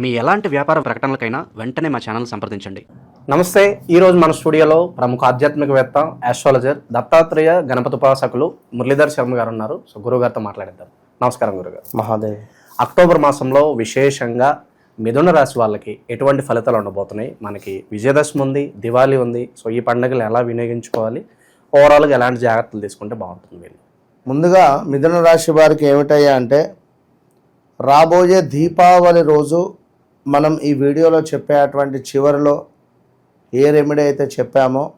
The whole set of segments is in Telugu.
మీ ఎలాంటి వ్యాపార ప్రకటనలకైనా వెంటనే మా ఛానల్ సంప్రదించండి. నమస్తే ఈరోజు మన స్టూడియోలో ప్రముఖ ఆధ్యాత్మికవేత్త ఆస్ట్రాలజర్ దత్తాత్రేయ గణపతి ఉపాసకులు మురళీధర్ శర్మ గారు ఉన్నారు. సో గురువు గారితో మాట్లాడేద్దాం. నమస్కారం గురుగారు మహాదేవ్. అక్టోబర్ మాసంలో విశేషంగా మిథున రాశి వాళ్ళకి ఎటువంటి ఫలితాలు ఉండబోతున్నాయి? మనకి విజయదశమి ఉంది దివాళీ ఉంది. సో ఈ పండుగలు ఎలా వినియోగించుకోవాలి? ఓవరాల్గా ఎలాంటి జాగ్రత్తలు తీసుకుంటే బాగుంటుంది వీళ్ళు? ముందుగా మిథున రాశి వారికి ఏమిటయ్యా అంటే రాబోయే దీపావళి రోజు మనం ఈ వీడియోలో చెప్పేటువంటి చివరిలో ఏ రెమెడీ అయితే చెప్పామో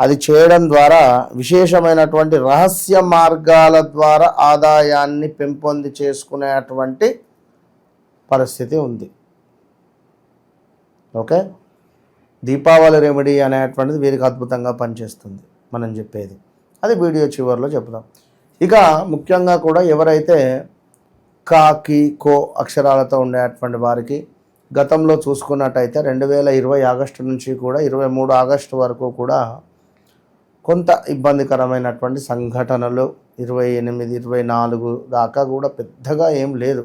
అది చేయడం ద్వారా విశేషమైనటువంటి రహస్య మార్గాల ద్వారా ఆదాయాన్ని పెంపొంది చేసుకునేటువంటి పరిస్థితి ఉంది. ఓకే? దీపావళి రెమెడీ అనేటువంటిది వీరికి అద్భుతంగా పనిచేస్తుంది మనం చెప్పేది. అది వీడియో చివరిలో చెప్దాం. ఇక ముఖ్యంగా కూడా ఎవరైతే కా కి కో అక్షరాలతో ఉండేటువంటి వారికి గతంలో చూసుకున్నట్టయితే రెండు వేల ఇరవై ఆగస్టు నుంచి కూడా ఇరవై మూడు ఆగస్టు వరకు కూడా కొంత ఇబ్బందికరమైనటువంటి సంఘటనలు ఇరవై ఎనిమిది ఇరవై నాలుగు దాకా కూడా పెద్దగా ఏం లేదు.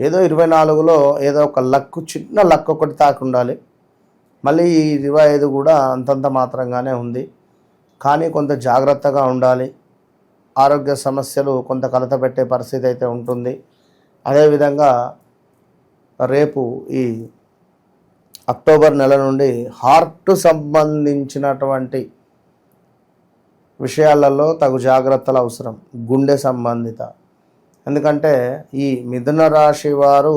ఏదో ఇరవై నాలుగులో ఏదో ఒక లక్కు చిన్న లక్ ఒకటి తాకుండాలి మళ్ళీ ఈ ఇరవై ఐదు కూడా అంతంత మాత్రంగానే ఉంది. కానీ కొంత జాగ్రత్తగా ఉండాలి. ఆరోగ్య సమస్యలు కొంత కలత పెట్టే పరిస్థితి అయితే ఉంటుంది. అదేవిధంగా రేపు ఈ అక్టోబర్ నెల నుండి హార్ట్ సంబంధించినటువంటి విషయాలలో తగు జాగ్రత్తలు అవసరం గుండె సంబంధిత. ఎందుకంటే ఈ మిథున రాశి వారు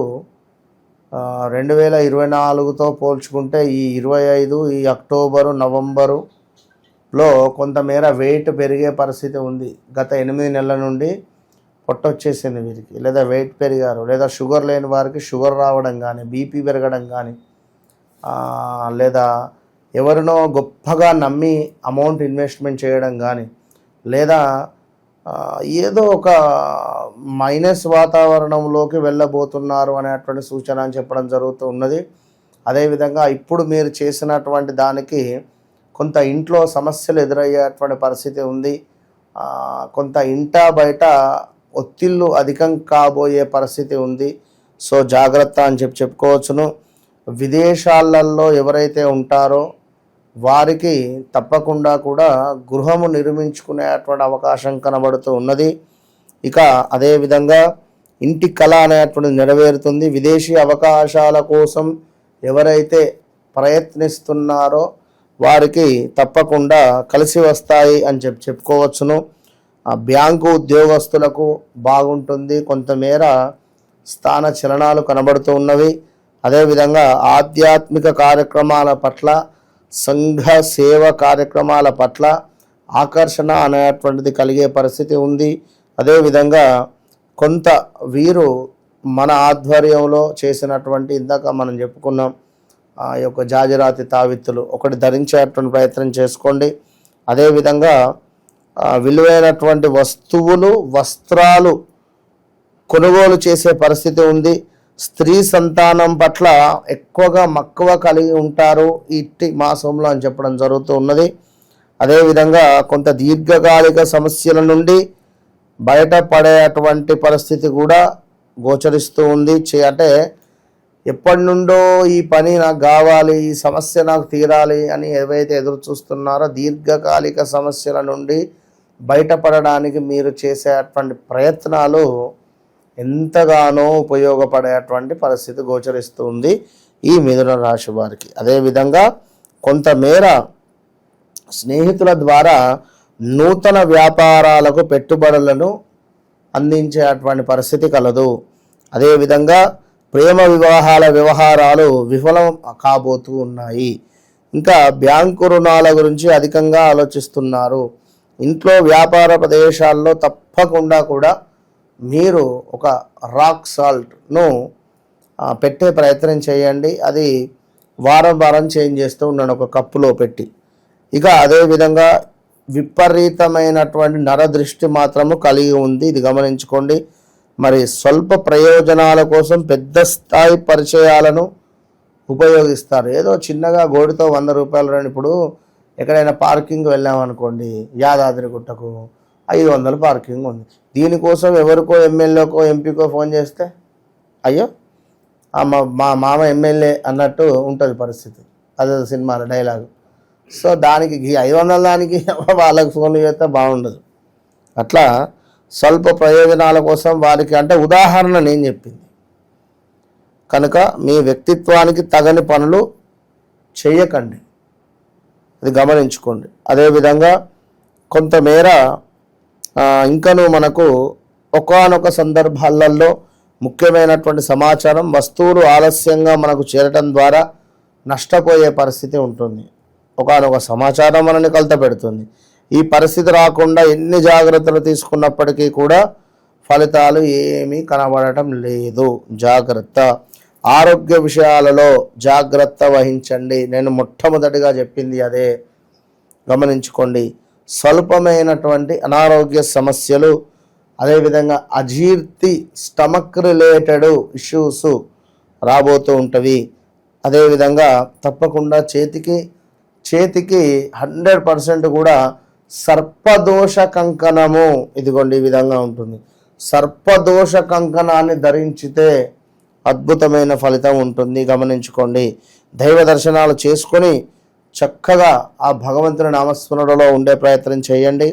రెండు వేల ఇరవై నాలుగుతో పోల్చుకుంటే ఈ ఇరవై ఐదు ఈ అక్టోబరు నవంబరులో కొంతమేర వెయిట్ పెరిగే పరిస్థితి ఉంది. గత ఎనిమిది నెలల నుండి పొట్ట వచ్చేసింది వీరికి. లేదా వెయిట్ పెరిగారు లేదా షుగర్ లేని వారికి షుగర్ రావడం కానీ బీపీ పెరగడం కానీ లేదా ఎవరినో గొప్పగా నమ్మి అమౌంట్ ఇన్వెస్ట్మెంట్ చేయడం కానీ లేదా ఏదో ఒక మైనస్ వాతావరణంలోకి వెళ్ళబోతున్నారు అనేటువంటి సూచన అని చెప్పడం జరుగుతూ ఉన్నది. అదేవిధంగా ఇప్పుడు మీరు చేసినటువంటి దానికి కొంత ఇంట్లో సమస్యలు ఎదురయ్యేటువంటి పరిస్థితి ఉంది. కొంత ఇంట బయట ఒత్తిళ్ళు అధికం కాబోయే పరిస్థితి ఉంది. సో జాగ్రత్త అని చెప్పి చెప్పుకోవచ్చును. విదేశాలలో ఎవరైతే ఉంటారో వారికి తప్పకుండా కూడా గృహము నిర్మించుకునేటువంటి అవకాశం కనబడుతూ ఉన్నది. ఇక అదేవిధంగా ఇంటి కళ అనేటువంటిది నెరవేరుతుంది. విదేశీ అవకాశాల కోసం ఎవరైతే ప్రయత్నిస్తున్నారో వారికి తప్పకుండా కలిసి వస్తాయి అని చెప్పి చెప్పుకోవచ్చును. బ్యాంకు ఉద్యోగస్తులకు బాగుంటుంది. కొంతమేర స్థాన చలనాలు కనబడుతూ ఉన్నవి. అదేవిధంగా ఆధ్యాత్మిక కార్యక్రమాల పట్ల సంఘ సేవ కార్యక్రమాల పట్ల ఆకర్షణ అనేటువంటిది కలిగే పరిస్థితి ఉంది. అదేవిధంగా కొంత వీరు మన ఆధ్వర్యంలో చేసినటువంటి ఇందాక మనం చెప్పుకున్నాం ఆ యొక్క జాజరాతి తావిత్తులు. ఒకటి ధరించేటువంటి ప్రయత్నం చేసుకోండి. అదేవిధంగా విలువైనటువంటి వస్తువులు వస్త్రాలు కొనుగోలు చేసే పరిస్థితి ఉంది. స్త్రీ సంతానం పట్ల ఎక్కువగా మక్కువ కలిగి ఉంటారు ఇట్టి మాసంలో అని చెప్పడం జరుగుతూ ఉన్నది. అదేవిధంగా కొంత దీర్ఘకాలిక సమస్యల నుండి బయటపడేటువంటి పరిస్థితి కూడా గోచరిస్తూ ఉంది. చే- అంటే ఎప్పటి నుండో ఈ పని నాకు కావాలి ఈ సమస్య నాకు తీరాలి అని ఏవైతే ఎదురు చూస్తున్నారో దీర్ఘకాలిక సమస్యల నుండి బయటపడడానికి మీరు చేసేటువంటి ప్రయత్నాలు ఎంతగానో ఉపయోగపడేటువంటి పరిస్థితి గోచరిస్తుంది ఈ మిథున రాశి వారికి. అదేవిధంగా కొంతమేర స్నేహితుల ద్వారా నూతన వ్యాపారాలకు పెట్టుబడులను అందించేటువంటి పరిస్థితి కలదు. అదేవిధంగా ప్రేమ వివాహాల వ్యవహారాలు విఫలం కాబోతూ ఉన్నాయి. ఇంకా బ్యాంకు రుణాల గురించి అధికంగా ఆలోచిస్తున్నారు. ఇంట్లో వ్యాపార ప్రదేశాల్లో తప్పకుండా కూడా మీరు ఒక రాక్ సాల్ట్ను పెట్టే ప్రయత్నం చేయండి. అది వారం వారం చేంజ్ చేస్తూ ఉన్నాను ఒక కప్పులో పెట్టి. ఇక అదేవిధంగా విపరీతమైనటువంటి నరదృష్టి మాత్రము కలిగి ఉంది. ఇది గమనించుకోండి. మరి స్వల్ప ప్రయోజనాల కోసం పెద్ద స్థాయి పరిచయాలను ఉపయోగిస్తారు. ఏదో చిన్నగా గోడితో వంద రూపాయలు ఇప్పుడు ఎక్కడైనా పార్కింగ్ వెళ్ళామనుకోండి యాదాద్రి గుట్టకు ఐదు వందలు పార్కింగ్ ఉంది. దీనికోసం ఎవరికో ఎమ్మెల్యేకో ఎంపీకో ఫోన్ చేస్తే అయ్యో మా మా మామ ఎమ్మెల్యే అన్నట్టు ఉంటుంది పరిస్థితి. అదే సినిమాలో డైలాగ్. సో దానికి ఈ ఐదు వందల దానికి వాళ్ళకి ఫోన్లు చేస్తే బాగుండదు. అట్లా స్వల్ప ప్రయోజనాల కోసం వారికి అంటే ఉదాహరణ నేను చెప్పింది. కనుక మీ వ్యక్తిత్వానికి తగని పనులు చేయకండి. అది గమనించుకోండి. అదేవిధంగా కొంతమేర ఇంకనూ ఇంకను మనకు ఒకానొక సందర్భాలలో ముఖ్యమైనటువంటి సమాచారం వస్తువులు ఆలస్యంగా మనకు చేరటం ద్వారా నష్టపోయే పరిస్థితి ఉంటుంది. ఒకానొక సమాచారం మనల్ని కలత పెడుతుంది. ఈ పరిస్థితి రాకుండా ఎన్ని జాగ్రత్తలు తీసుకున్నప్పటికీ కూడా ఫలితాలు ఏమీ కనబడటం లేదు. జాగ్రత్త. ఆరోగ్య విషయాలలో జాగ్రత్త వహించండి. నేను మొట్టమొదటిగా చెప్పింది అదే. గమనించుకోండి. స్వల్పమైనటువంటి అనారోగ్య సమస్యలు అదేవిధంగా అజీర్తి స్టమక్ రిలేటెడ్ ఇష్యూస్ రాబోతూ ఉంటవి. అదేవిధంగా తప్పకుండా చేతికి చేతికి హండ్రెడ్ పర్సెంట్ కూడా సర్పదోష కంకణము ఇదిగోండి ఈ విధంగా ఉంటుంది. సర్పదోష కంకణాన్ని ధరించితే అద్భుతమైన ఫలితం ఉంటుంది. గమనించుకోండి. దైవ దర్శనాలు చేసుకొని చక్కగా ఆ భగవంతుని నామస్మరణలో ఉండే ప్రయత్నం చేయండి.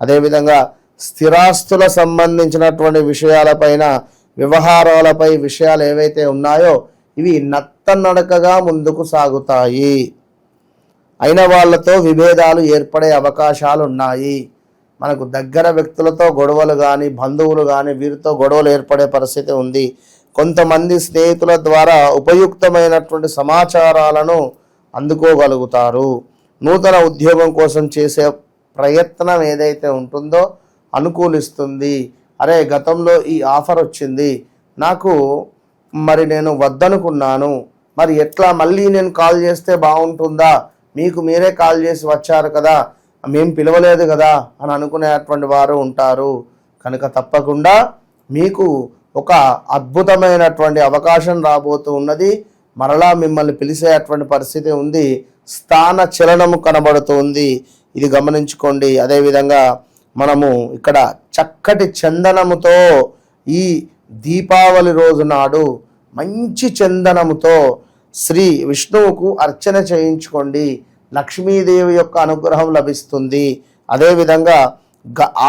అదేవిధంగా స్థిరాస్తుల సంబంధించినటువంటి విషయాలపైన వ్యవహారాలపై విషయాలు ఏవైతే ఉన్నాయో ఇవి నత్తనడకగా ముందుకు సాగుతాయి. అయిన వాళ్ళతో విభేదాలు ఏర్పడే అవకాశాలు ఉన్నాయి మనకు దగ్గర వ్యక్తులతో గొడవలు కానీ బంధువులు కానీ వీరితో గొడవలు ఏర్పడే పరిస్థితి ఉంది. కొంతమంది స్నేహితుల ద్వారా ఉపయుక్తమైనటువంటి సమాచారాలను అందుకోగలుగుతారు. నూతన ఉద్యోగం కోసం చేసే ప్రయత్నం ఏదైతే ఉంటుందో అనుకూలిస్తుంది. అరే గతంలో ఈ ఆఫర్ వచ్చింది. నాకు మరి నేను వద్దనుకున్నాను. మరి ఎట్లా? మళ్ళీ నేను కాల్ చేస్తే బాగుంటుందా? మీకు మీరే కాల్ చేసి వచ్చారు కదా. మేము పిలవలేదు కదా అని అనుకునేటువంటి వారు ఉంటారు. కనుక తప్పకుండా మీకు ఒక అద్భుతమైనటువంటి అవకాశం రాబోతూ ఉన్నది. మరలా మిమ్మల్ని పిలిచేటువంటి పరిస్థితి ఉంది. స్థాన చలనము కనబడుతుంది. ఇది గమనించుకోండి. అదేవిధంగా మనము ఇక్కడ చక్కటి చందనముతో ఈ దీపావళి రోజు నాడు మంచి చందనముతో శ్రీ విష్ణువుకు అర్చన చేయించుకోండి. లక్ష్మీదేవి యొక్క అనుగ్రహం లభిస్తుంది. అదేవిధంగా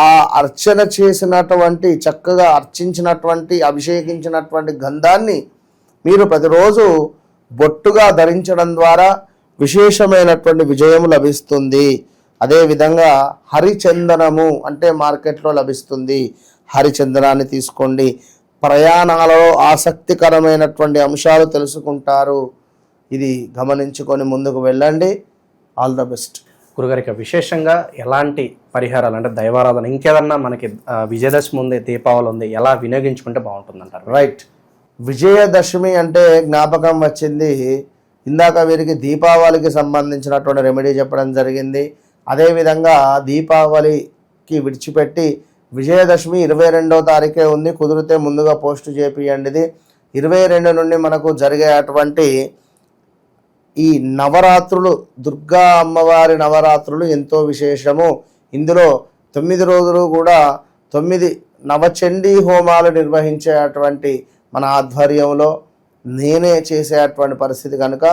ఆ అర్చన చేసినటువంటి చక్కగా అర్చించినటువంటి అభిషేకించినటువంటి గంధాన్ని మీరు ప్రతిరోజు బొట్టుగా ధరించడం ద్వారా విశేషమైనటువంటి విజయం లభిస్తుంది. అదేవిధంగా హరిచందనము అంటే మార్కెట్లో లభిస్తుంది. హరిచందనాన్ని తీసుకోండి. ప్రయాణాలలో ఆసక్తికరమైనటువంటి అంశాలు తెలుసుకుంటారు. ఇది గమనించుకొని ముందుకు వెళ్ళండి. All the best. గురుగారికి విశేషంగా ఎలాంటి పరిహారాలు అంటే దైవారాధన ఇంకేదన్నా మనకి విజయదశమి ఉంది దీపావళి ఉంది ఎలా వినియోగించుకుంటే బాగుంటుందంటారు? రైట్ విజయదశమి అంటే జ్ఞాపకం వచ్చింది. ఇందాక వీరికి దీపావళికి సంబంధించినటువంటి రెమెడీ చెప్పడం జరిగింది. అదేవిధంగా దీపావళికి విడిచిపెట్టి విజయదశమి ఇరవై రెండో తారీఖే ఉంది. కుదిరితే ముందుగా పోస్ట్ చేపియండిది. ఇరవై రెండు నుండి మనకు జరిగేటువంటి ఈ నవరాత్రులు దుర్గా అమ్మవారి నవరాత్రులు ఎంతో విశేషము. ఇందులో తొమ్మిది రోజులు కూడా తొమ్మిది నవచండీ హోమాలు నిర్వహించేటువంటి మన ఆధ్వర్యంలో నేనే చేసేటువంటి పరిస్థితి కనుక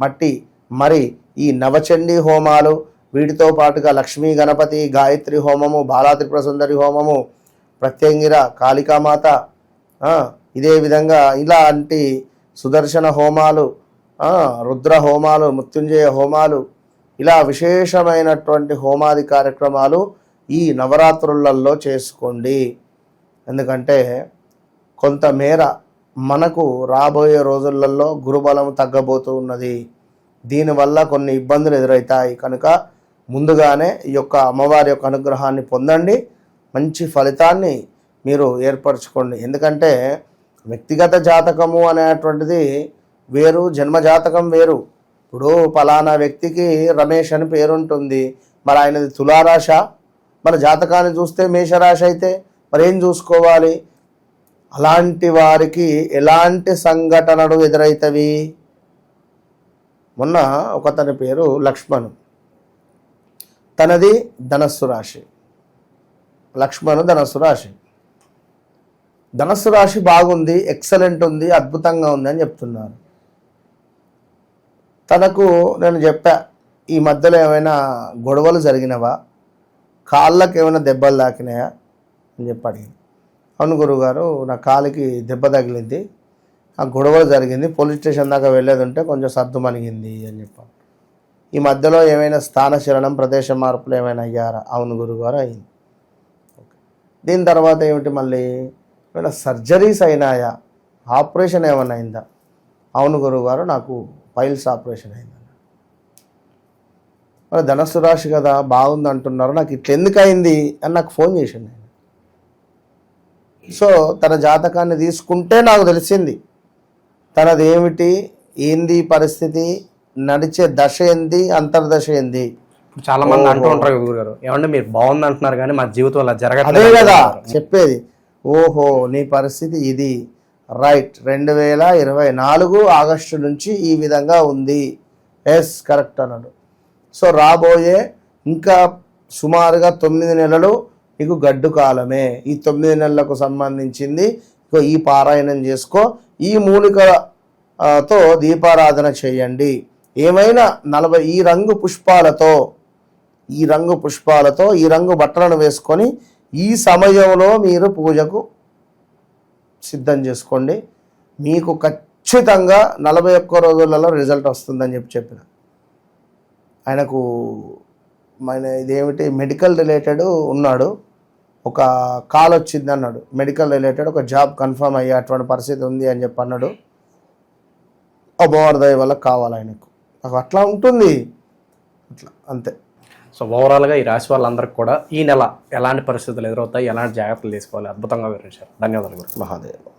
మట్టి మరి ఈ నవచండీ హోమాలు వీటితో పాటుగా లక్ష్మీ గణపతి గాయత్రి హోమము బాలాత్రిపుర సుందరి హోమము ప్రత్యంగిర కాళికామాత ఇదే విధంగా ఇలాంటి సుదర్శన హోమాలు రుద్ర హోమాలు మృత్యుంజయ హోమాలు ఇలా విశేషమైనటువంటి హోమాది కార్యక్రమాలు ఈ నవరాత్రులలో చేసుకోండి. ఎందుకంటే కొంతమేర మనకు రాబోయే రోజులలో గురుబలం తగ్గబోతూ ఉన్నది. దీనివల్ల కొన్ని ఇబ్బందులు ఎదురవుతాయి కనుక ముందుగానే ఈ యొక్క అమ్మవారి యొక్క అనుగ్రహాన్ని పొందండి. మంచి ఫలితాన్ని మీరు ఏర్పరచుకోండి. ఎందుకంటే వ్యక్తిగత జాతకము అనేటువంటిది వేరు జన్మ జాతకం వేరు. ఇప్పుడు ఫలానా వ్యక్తికి రమేష్ అని పేరుంటుంది. మరి ఆయనది తులారాశ? మన జాతకాన్ని చూస్తే మేషరాశి అయితే మరి ఏం చూసుకోవాలి? అలాంటి వారికి ఎలాంటి సంఘటనలు ఎదురవుతవి మొన్న ఒకతని పేరు లక్ష్మణ్. తనది ధనస్సు రాశి. లక్ష్మణు ధనస్సు రాశి. ధనస్సు రాశి బాగుంది ఎక్సలెంట్ ఉంది అద్భుతంగా ఉంది అని చెప్తున్నారు. తనకు నేను చెప్పా ఈ మధ్యలో ఏమైనా గొడవలు జరిగినవా? కాళ్ళకి ఏమైనా దెబ్బలు తాకినాయా? అని చెప్పి అడిగింది. అవును గురువుగారు నా కాలికి దెబ్బ తగిలింది. ఆ గొడవలు జరిగింది. పోలీస్ స్టేషన్ దాకా వెళ్ళేది ఉంటే కొంచెం సర్దు మణిగింది అని చెప్పాను ఈ మధ్యలో ఏమైనా స్థానశరణం ప్రదేశ మార్పులు ఏమైనా అయ్యారా? అవును గురుగారు అయింది. దీని తర్వాత ఏమిటి మళ్ళీ? ఏమైనా సర్జరీస్ అయినాయా? ఆపరేషన్ ఏమైనా అయిందా? అవును గురువుగారు నాకు పైల్స్ ఆపరేషన్ అయింది. మరి ధనస్సు రాశి కదా బాగుంది అంటున్నారు. నాకు ఇట్లా ఎందుకు అయింది అని నాకు ఫోన్ చేసిండు ఆయన. సో తన జాతకాన్ని తీసుకుంటే నాకు తెలిసింది. తనది ఏమిటి ఏంది పరిస్థితి నడిచే దశ ఏంది అంతర్దశ ఏంది? ఇప్పుడు చాలా మంది అంటూ ఉంటారు గురువు గారు ఏమంటే మీరు బాగుంది అంటున్నారు కానీ మా జీవితం అలా అదే జరగట్లేదు కదా. చెప్పేది. ఓహో నీ పరిస్థితి ఇది. రైట్. రెండు వేల ఇరవై నాలుగు ఆగస్టు నుంచి ఈ విధంగా ఉంది. ఎస్ కరెక్ట్ అన్నాడు. సో రాబోయే ఇంకా సుమారుగా తొమ్మిది నెలలు నీకు గడ్డు కాలమే. ఈ తొమ్మిది నెలలకు సంబంధించింది ఈ పారాయణం చేసుకో. ఈ మూలికతో దీపారాధన చేయండి. ఏమైనా నలభై ఈ రంగు పుష్పాలతో ఈ రంగు పుష్పాలతో ఈ రంగు బట్టలను వేసుకొని ఈ సమయంలో మీరు పూజకు సిద్ధం చేసుకోండి. మీకు ఖచ్చితంగా నలభై ఒక్క రోజులలో రిజల్ట్ వస్తుందని చెప్పి చెప్పిన. ఆయనకు మన ఇదేమిటి మెడికల్ రిలేటెడ్ ఉన్నాడు. ఒక కాల్ వచ్చింది అన్నాడు. మెడికల్ రిలేటెడ్ ఒక జాబ్ కన్ఫర్మ్ అయ్యే అటువంటి పరిస్థితి ఉంది అని చెప్పి అన్నాడు. అబోవర్ దయ వల్ల కావాలి ఆయనకు. నాకు అట్లా ఉంటుంది. అట్లా అంతే. సో ఓవరాల్గా ఈ రాశి వాళ్ళందరికీ కూడా ఈ నెల ఎలాంటి పరిస్థితులు ఎదురవుతాయి ఎలాంటి జాగ్రత్తలు తీసుకోవాలి అద్భుతంగా వివరించారు. ధన్యవాదాలు గురు. మహాదేవ్.